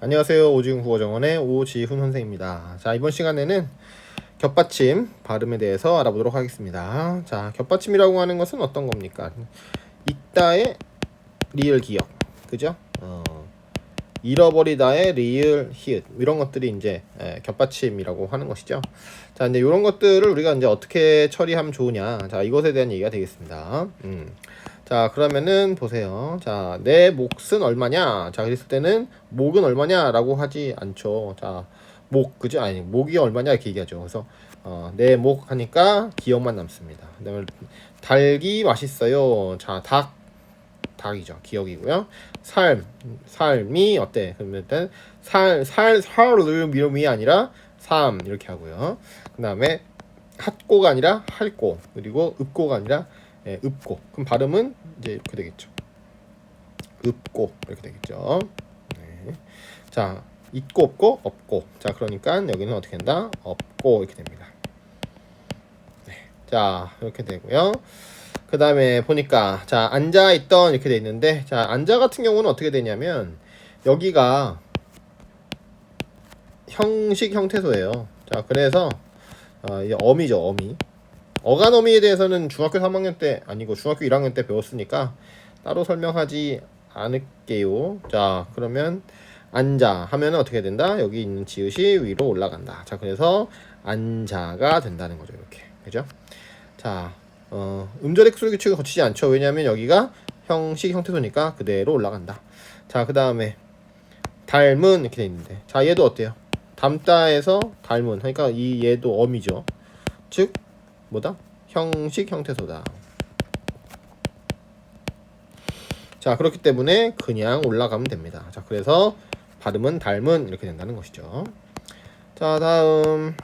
안녕하세요. 오지훈 국어정원의 오지훈 선생입니다. 자, 이번 시간에는 겹받침 발음에 대해서 알아보도록 하겠습니다. 자, 겹받침이라고 하는 것은 어떤 겁니까? 있다의 리을 기억. 그죠? 어, 잃어버리다의 리을 히읗. 이런 것들이 이제 에, 겹받침이라고 하는 것이죠. 자, 이제 이런 것들을 우리가 이제 어떻게 처리하면 좋으냐. 자, 이것에 대한 얘기가 되겠습니다. 음. 자, 그러면은 보세요. 자, 내 몫은 얼마냐? 자, 그랬을 때는 목은 얼마냐 라고 하지 않죠. 자, 목 그죠? 아니, 목이 얼마냐 이렇게 얘기하죠. 그래서 어, 내 목 하니까 기억만 남습니다. 그 다음에 닭이 맛있어요. 자, 닭 닭이죠. 기억이고요. 삶 삶이 어때? 그러면 일단 살살 살을 미름이 아니라 삶 이렇게 하고요. 그 다음에 핫고가 아니라 할고 그리고 읍고가 아니라 예, 읍고. 그럼 발음은 이제 이렇게 되겠죠. 읍고 이렇게 되겠죠. 네. 자, 있고 없고 없고. 자, 그러니까 여기는 어떻게 된다? 없고 이렇게 됩니다. 네. 자, 이렇게 되고요. 그 다음에 보니까 자 앉아 있던 이렇게 돼 있는데 자 앉아 같은 경우는 어떻게 되냐면 여기가 형식 형태소예요. 자 그래서 어, 이게 어미죠 어미. 어간어미에 대해서는 중학교 3학년 때 아니고 중학교 1학년 때 배웠으니까 따로 설명하지 않을게요. 자 그러면 앉아 하면 어떻게 된다? 여기 있는 지읒이 위로 올라간다. 자 그래서 앉아가 된다는 거죠 이렇게 그죠? 자 어, 음절의 소리 규칙을 거치지 않죠. 왜냐하면 여기가 형식 형태소니까 그대로 올라간다. 자, 그 다음에 닮은 이렇게 돼 있는데, 자 얘도 어때요? 닮다에서 닮은 그러니까 이 얘도 어미죠. 즉 뭐다? 형식 형태소다. 자, 그렇기 때문에 그냥 올라가면 됩니다. 자, 그래서 발음은 닮은 이렇게 된다는 것이죠. 자, 다음.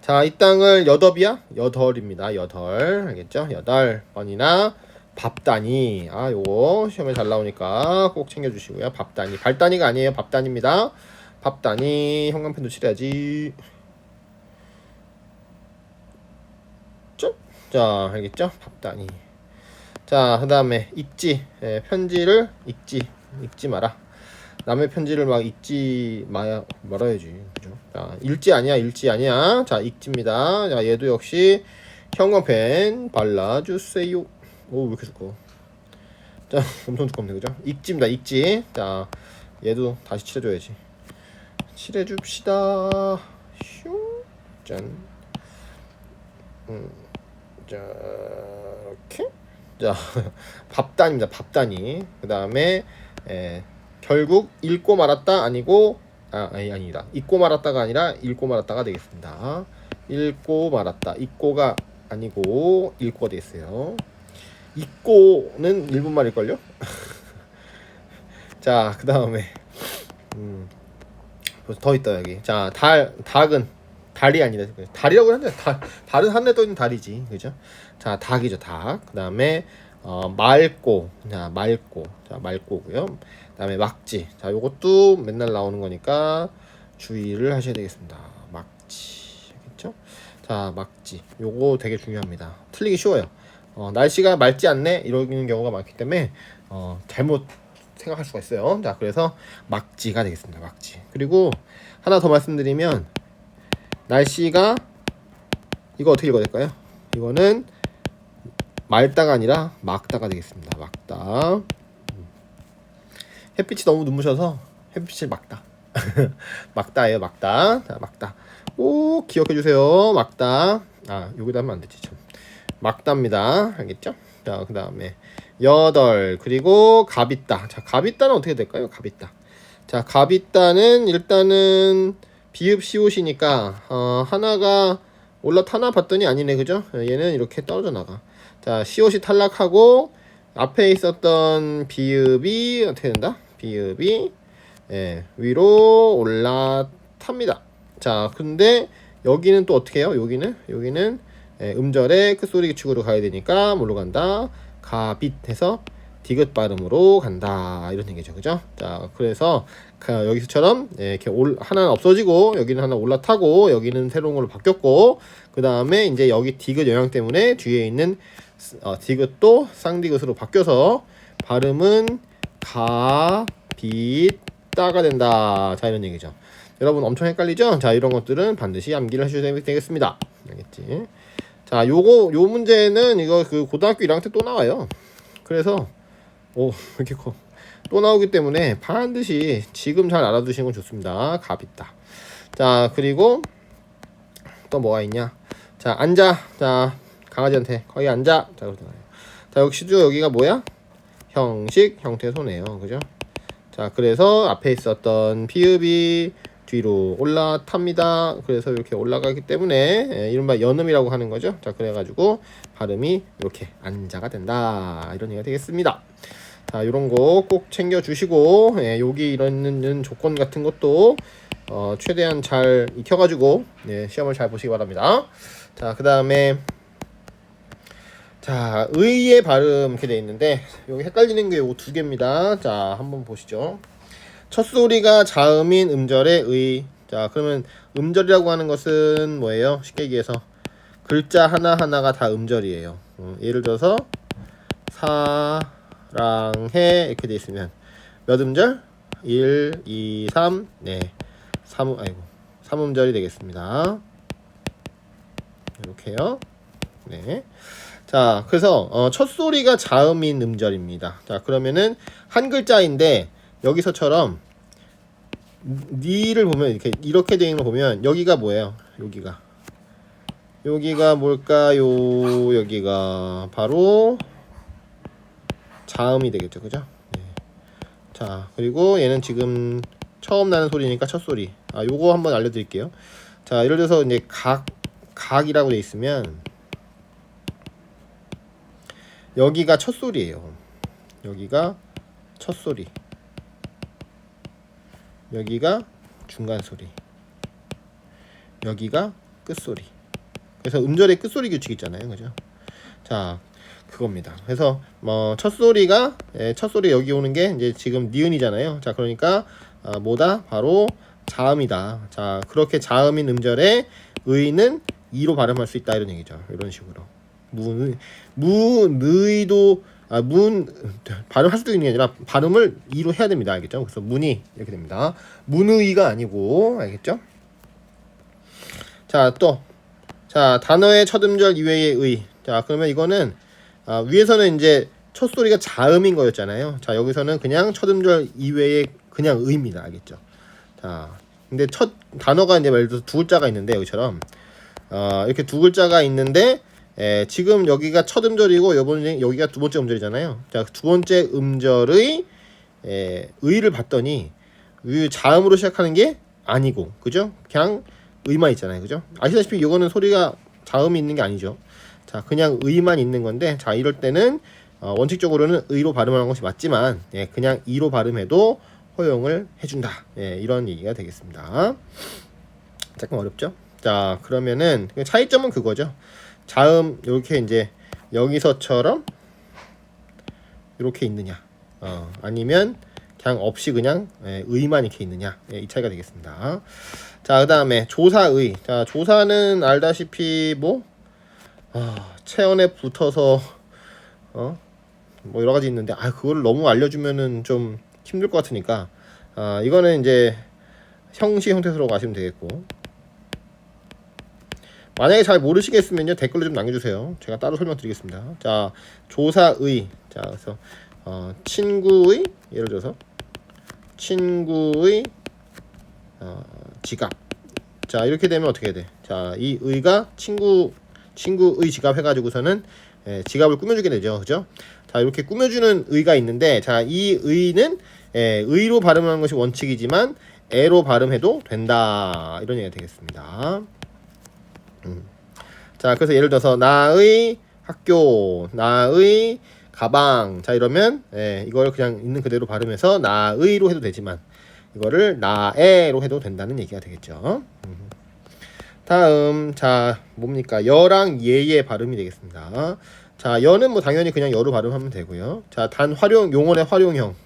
자, 이 땅을 여덟이야? 여덟입니다. 여덟. 알겠죠? 여덟 번이나 밥단위. 아, 요거 시험에 잘 나오니까 꼭 챙겨주시고요. 밥단위. 발단위가 아니에요. 밥단위입니다. 밥단위. 형광펜도 칠해야지. 자, 알겠죠? 밥단위. 자, 그 다음에 읽지. 예, 편지를 읽지. 읽지 마라. 남의 편지를 막 읽지 마, 말아야지. 그죠? 자, 읽지 아니야, 읽지 아니야. 자, 읽지입니다. 자, 얘도 역시 형광펜 발라주세요. 오, 왜 이렇게 두꺼워. 자, 엄청 두껍네, 그죠? 읽지입니다, 읽지. 자, 얘도 다시 칠해줘야지. 칠해줍시다. 슝. 짠. 음, 자, 이렇게. 자, 밥단입니다, 밥단이. 그 다음에, 에, 결국 읽고 말았다 아니고 아 아니 아니다. 읽고 말았다가 아니라 읽고 말았다가 되겠습니다. 읽고 말았다. 읽고가 아니고 읽고가 되겠어요. 읽고는 일본 말일걸요? 자 그 다음에 음, 더 있다 여기. 자 달 닭은 달이 아니다. 달이라고 하는데 달 달은 하늘에 떠 있는 달이지. 그죠? 자 닭이죠 닭 그 다음에 어, 맑고. 자 맑고. 자 맑고고요. 그다음에 막지. 자 요것도 맨날 나오는 거니까 주의를 하셔야 되겠습니다. 막지. 알겠죠? 자 막지. 요거 되게 중요합니다. 틀리기 쉬워요. 어, 날씨가 맑지 않네? 이러는 경우가 많기 때문에 어, 잘못 생각할 수가 있어요. 자 그래서 막지가 되겠습니다. 막지. 그리고 하나 더 말씀드리면 날씨가 이거 어떻게 읽어야 될까요 이거는 맑다가 아니라 막다가 되겠습니다. 막다. 햇빛이 너무 눈부셔서 햇빛을 막다. 막다예요, 막다. 자, 막다. 꼭 기억해 주세요. 막다. 아, 여기다 하면 안 되지, 참. 막다입니다. 알겠죠? 자, 그 다음에 여덟. 그리고 갑있다. 자, 갑있다는 어떻게 될까요? 갑있다. 자, 갑있다는 일단은 비읍 시옷이니까 어, 하나가 올라타나 봤더니 아니네, 그죠? 얘는 이렇게 떨어져 나가. 자, 시옷이 탈락하고 앞에 있었던 비읍이 어떻게 된다? 비읍이 예, 위로 올라탑니다. 자, 근데 여기는 또 어떻게 해요? 여기는 여기는 예, 음절의 끝소리 규칙으로 가야 되니까 뭘로 간다? 가빗 해서 디귿 발음으로 간다 이런 얘기죠, 그죠? 자, 그래서 여기서처럼 예, 이렇게 올, 하나는 없어지고 여기는 하나 올라타고 여기는 새로운 걸로 바뀌었고 그 다음에 이제 여기 디귿 영향 때문에 뒤에 있는 어, 디귿도 쌍디귿으로 바뀌어서 발음은 가, 빛, 있다가 된다. 자, 이런 얘기죠. 여러분 엄청 헷갈리죠? 자, 이런 것들은 반드시 암기를 하셔야 되겠습니다. 알겠지? 자, 요거 요 문제는 이거 그 고등학교 1학년 때 또 나와요. 그래서 오, 이렇게 커. 또 나오기 때문에 반드시 지금 잘 알아두시는 건 좋습니다. 갑 있다. 자, 그리고 또 뭐가 있냐? 자, 앉아. 자, 강아지한테 거기 앉아. 자, 그러잖아요. 자, 역시도 여기가 뭐야? 형식, 형태, 손해요. 그죠? 자, 그래서 앞에 있었던 피읍이 뒤로 올라탑니다. 그래서 이렇게 올라가기 때문에 예, 이른바 연음이라고 하는 거죠. 자, 그래가지고 발음이 이렇게 안자가 된다. 이런 얘기가 되겠습니다. 자, 이런 거 꼭 챙겨 주시고 예, 여기 이런 조건 같은 것도 어, 최대한 잘 익혀가지고 예, 시험을 잘 보시기 바랍니다. 자, 그 다음에 자, 의의 발음 이렇게 돼 있는데 여기 헷갈리는 게요두 개입니다. 자, 한번 보시죠. 첫 소리가 자음인 음절의 의. 자, 그러면 음절이라고 하는 것은 뭐예요? 쉽게 얘기해서 글자 하나하나가 다 음절이에요. 어, 예를 들어서 사 랑해 이렇게 돼 있으면 몇 음절? 1, 2, 3, 네. 3, 아이고. 3음절이 되겠습니다. 이렇게요. 네. 자, 그래서 어, 첫 소리가 자음인 음절입니다. 자, 그러면은 한 글자인데 여기서처럼 니를 보면 이렇게 이렇게 되어 있는 거 보면 여기가 뭐예요? 여기가 여기가 뭘까요? 여기가 바로 자음이 되겠죠, 그죠? 네. 자, 그리고 얘는 지금 처음 나는 소리니까 첫 소리. 아, 요거 한번 알려드릴게요. 자, 예를 들어서 이제 각 각이라고 돼 있으면 여기가 첫 소리예요. 여기가 첫 소리. 여기가 중간 소리. 여기가 끝 소리. 그래서 음절의 끝 소리 규칙 있잖아요, 그죠? 자, 그겁니다. 그래서 뭐 첫 소리가 예, 첫 소리 여기 오는 게 이제 지금 니은이잖아요. 자, 그러니까 아, 뭐다? 바로 자음이다. 자, 그렇게 자음인 음절에 의는 이로 발음할 수 있다 이런 얘기죠. 이런 식으로. 문, 문의도 아, 문 발음할 수도 있는 게 아니라 발음을 이로 해야 됩니다. 알겠죠? 그래서 문이 이렇게 됩니다. 문의가 아니고 알겠죠? 자, 또 자, 단어의 첫 음절 이외의 의. 자, 그러면 이거는 아, 위에서는 이제 첫 소리가 자음인 거였잖아요. 자, 여기서는 그냥 첫 음절 이외의 그냥 의입니다. 알겠죠? 자, 근데 첫 단어가 이제 예를 들어서 두 글자가 있는데 여기처럼 어, 이렇게 두 글자가 있는데 에, 지금 여기가 첫 음절이고 요번 여기가 두 번째 음절이잖아요. 자, 두 번째 음절의 에, 의를 봤더니 이 자음으로 시작하는 게 아니고, 그죠? 그냥 의만 있잖아요, 그죠? 아시다시피 이거는 소리가 자음이 있는 게 아니죠. 자, 그냥 의만 있는 건데, 자, 이럴 때는 어, 원칙적으로는 의로 발음하는 것이 맞지만, 예, 그냥 이로 발음해도 허용을 해준다. 예, 이런 얘기가 되겠습니다. 조금 어렵죠? 자, 그러면은 차이점은 그거죠. 자음 이렇게 이제 여기서처럼 이렇게 있느냐 어, 아니면 그냥 없이 그냥 예, 의만 이렇게 있느냐 예, 이 차이가 되겠습니다 자 그 다음에 조사의 자 조사는 알다시피 뭐 아, 체온에 붙어서 어 뭐 여러 가지 있는데 아 그걸 너무 알려주면은 좀 힘들 것 같으니까 아 이거는 이제 형식 형태로 가시면 되겠고 만약에 잘 모르시겠으면요 댓글로 좀 남겨주세요. 제가 따로 설명드리겠습니다. 자 조사의 자 그래서 어, 친구의 예를 들어서 친구의 어, 지갑 자 이렇게 되면 어떻게 돼? 자 이 의가 친구 친구의 지갑 해가지고서는 예, 지갑을 꾸며주게 되죠, 그죠? 자 이렇게 꾸며주는 의가 있는데 자 이 의는 예, 의로 발음하는 것이 원칙이지만 애로 발음해도 된다 이런 얘기가 되겠습니다. 음. 자, 그래서 예를 들어서 나의 학교, 나의 가방. 자, 이러면 예, 이걸 그냥 있는 그대로 발음해서 나의로 해도 되지만 이거를 나의로 해도 된다는 얘기가 되겠죠. 음. 다음 자, 뭡니까? 여랑 예의 발음이 되겠습니다. 자, 여는 뭐 당연히 그냥 여로 발음하면 되고요. 자, 단 활용 용언의 활용형.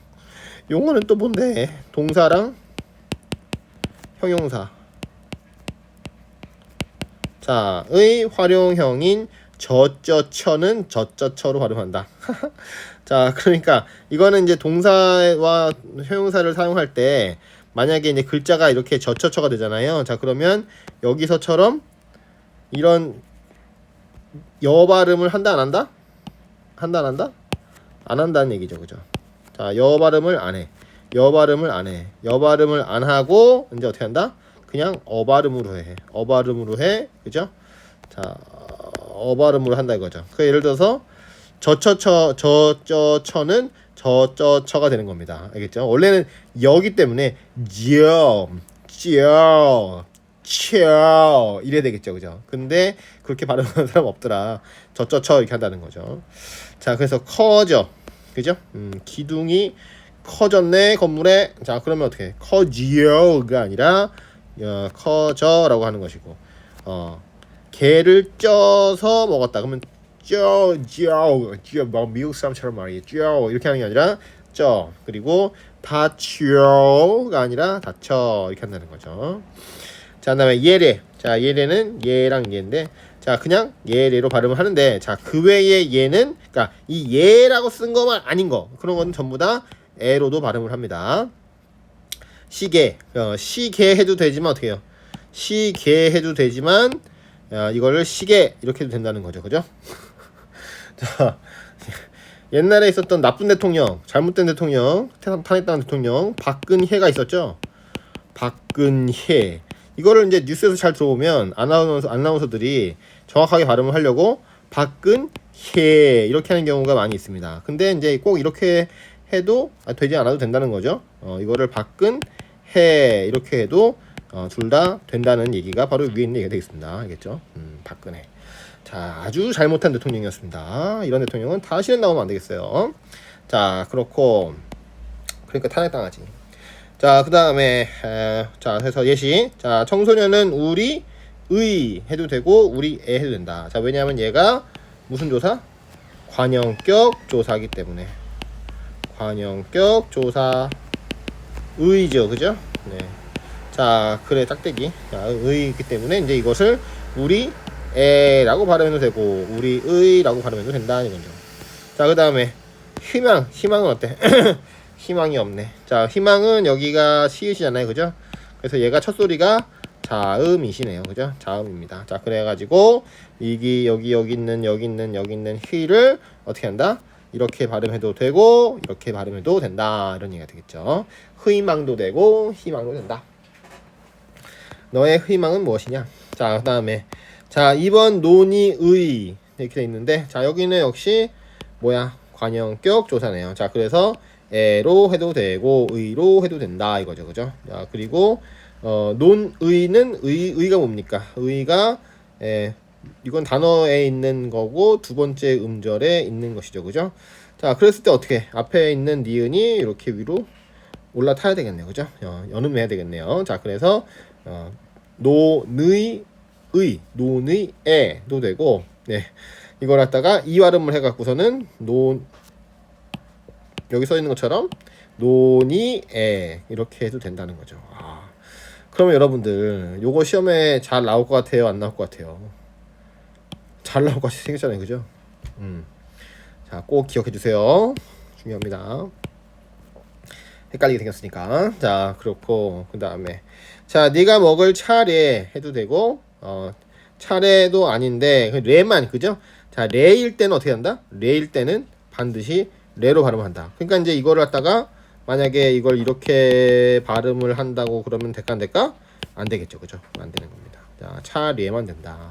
용어는 또 뭔데? 동사랑 형용사. 자, 의 활용형인 저저처는 저저처로 발음한다. 자, 그러니까 이거는 이제 동사와 형용사를 사용할 때 만약에 이제 글자가 이렇게 저처처가 되잖아요. 자, 그러면 여기서처럼 이런 여 발음을 한다 안 한다? 한다 안 한다? 안 한다는 얘기죠. 그죠? 자, 여 발음을 안 해. 여 발음을 안 해. 여 발음을 안 하고 이제 어떻게 한다? 그냥 어 발음으로 해. 어 발음으로 해. 그죠? 자, 어 발음으로 한다 이거죠. 그 예를 들어서 저처처 저저처는 저 저 처가 되는 겁니다. 알겠죠? 원래는 여기 때문에 저, 저, 쳐 이래야 되겠죠, 그죠? 근데 그렇게 발음하는 사람 없더라. 저저처 이렇게 한다는 거죠. 자, 그래서 커져, 그죠? 음, 기둥이 커졌네 건물에. 자, 그러면 어떻게? 커지요가 아니라 어, 커져라고 하는 것이고, 어, 개를 쪄서 먹었다. 그러면 쪄, 쪄, 쪄, 뭐 미국 사람처럼 말이에요. 쪄 이렇게 하는 게 아니라 쪄. 그리고 다쳐가 아니라 다쳐 이렇게 한다는 거죠. 자, 그다음에 예례. 자, 예례는 예랑 예인데, 자, 그냥 예례로 발음을 하는데, 자, 그 외에 예는, 그러니까 이 예라고 쓴 것만 아닌 거, 그런 건 전부 다 에로도 발음을 합니다. 시계, 어, 시계 해도 되지만 어떻게 해요? 시계 해도 되지만, 어, 이거를 시계 이렇게 해도 된다는 거죠, 그죠? 자, 옛날에 있었던 나쁜 대통령, 잘못된 대통령, 탄- 탄핵당한 대통령 박근혜가 있었죠. 박근혜. 이거를 이제 뉴스에서 잘 들어보면 아나운서 아나운서들이 정확하게 발음을 하려고 박근혜 이렇게 하는 경우가 많이 있습니다. 근데 이제 꼭 이렇게 해도 아, 되지 않아도 된다는 거죠. 어, 이거를 박근혜 이렇게 해도 어, 둘 다 된다는 얘기가 바로 위에 있는 얘기가 되겠습니다. 알겠죠? 음, 박근혜. 자, 아주 잘못한 대통령이었습니다. 이런 대통령은 다시는 나오면 안 되겠어요. 자, 그렇고 그러니까 탄핵당하지. 자, 그 다음에 자, 해서 예시. 자, 청소년은 우리 의 해도 되고 우리 애 해도 된다. 자, 왜냐하면 얘가 무슨 조사? 관형격 조사기 때문에 관형격 조사 의죠, 그죠? 네. 자, 그래 딱대기. 자, 의이기 때문에 이제 이것을 우리 애라고 발음해도 되고 우리 의라고 발음해도 된다는 거죠. 자, 그 다음에 희망. 희망은 어때? 희망이 없네. 자, 희망은 여기가 시읒이잖아요. 그죠? 그래서 얘가 첫 소리가 자음이시네요. 그죠? 자음입니다. 자, 그래가지고 이기 여기 여기 있는 여기 있는 여기 있는 희를 어떻게 한다? 이렇게 발음해도 되고 이렇게 발음해도 된다. 이런 얘기가 되겠죠. 희망도 되고 희망도 된다. 너의 희망은 무엇이냐? 자, 그 다음에 자, 2번 논의의 이렇게 돼 있는데 자, 여기는 역시 뭐야? 관형격 조사네요. 자, 그래서 에로 해도 되고 의로 해도 된다 이거죠. 그죠? 자, 그리고 어, 논의는 의 의가 뭡니까? 의가 에, 이건 단어에 있는 거고 두 번째 음절에 있는 것이죠. 그죠? 자, 그랬을 때 어떻게 앞에 있는 니은이 이렇게 위로 올라타야 되겠네요. 그죠? 어, 연음해야 되겠네요. 자, 그래서 어, 노의 의, 논의 에도 되고 네. 이걸 갖다가 이 발음을 해 갖고서는 논 여기 써 있는 것처럼 논의 에 이렇게 해도 된다는 거죠. 아, 그러면 여러분들 요거 시험에 잘 나올 것 같아요, 안 나올 것 같아요? 잘 나올 것 같이 생겼잖아요, 그죠? 음, 자, 꼭 기억해 주세요. 중요합니다. 헷갈리게 생겼으니까. 자, 그렇고 그 다음에 자, 네가 먹을 차례 해도 되고 어, 차례도 아닌데 그 레만 그죠? 자, 레일 때는 어떻게 한다? 레일 때는 반드시 레로 발음한다. 그러니까 이제 이거를 갖다가 만약에 이걸 이렇게 발음을 한다고 그러면 될까 안 될까? 안 되겠죠. 그죠? 안 되는 겁니다. 자, 차례만 된다.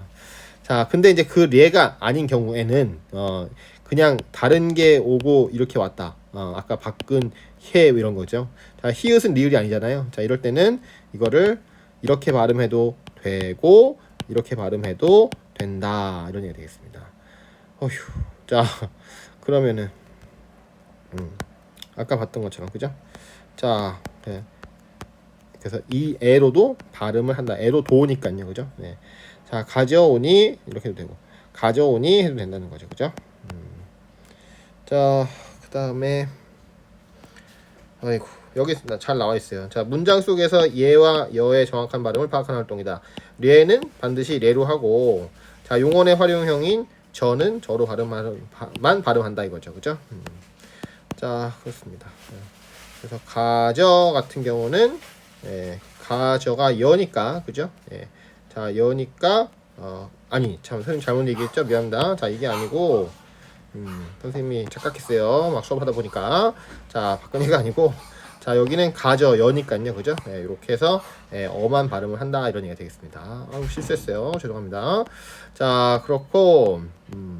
자, 근데 이제 그 레가 아닌 경우에는 어 그냥 다른 게 오고 이렇게 왔다. 어, 아까 박근 해 이런 거죠. 자, 히읗은 리을이 아니잖아요. 자, 이럴 때는 이거를 이렇게 발음해도 되고 이렇게 발음해도 된다. 이런 얘기가 되겠습니다. 어휴. 자, 그러면은 음, 아까 봤던 것처럼 그죠? 자, 네. 그래서 이 에로도 발음을 한다. 에로 도니까요, 그죠? 네. 자, 가져오니 이렇게 해도 되고 가져오니 해도 된다는 거죠, 그죠? 음. 자, 그 다음에 아이고 여기 나- 잘 나와 있어요. 자, 문장 속에서 예와 여의 정확한 발음을 파악하는 활동이다. 레는 반드시 레로 하고 자, 용언의 활용형인 저는 저로 발음만 발음한다 이거죠, 그죠? 음. 자 그렇습니다. 예. 그래서 가저 같은 경우는 예, 가저가 여니까 그죠? 예. 자 여니까 어 아니 참 선생님 잘못 얘기했죠 미안합니다. 자 이게 아니고 음, 선생님이 착각했어요. 막 수업하다 보니까 자 박근혜가 아니고 자 여기는 가저 여니까요 그죠? 예, 이렇게 해서 예, 어만 발음을 한다 이런 얘기가 되겠습니다. 아우 실수했어요. 죄송합니다. 자 그렇고 음,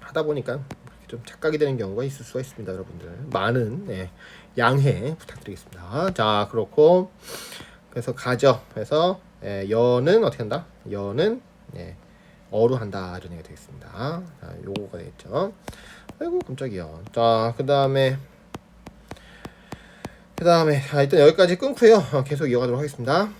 하다 보니까 좀 착각이 되는 경우가 있을 수가 있습니다, 여러분들. 많은 예, 양해 부탁드리겠습니다. 자 그렇고 그래서 가저 해서 예, 여는 어떻게 한다? 여는 예, 어로 한다 이런 얘기가 되겠습니다. 자 요거가 되겠죠. 아이고 깜짝이야. 자 그 다음에 그 다음에 자 일단 여기까지 끊고요. 어, 계속 이어가도록 하겠습니다.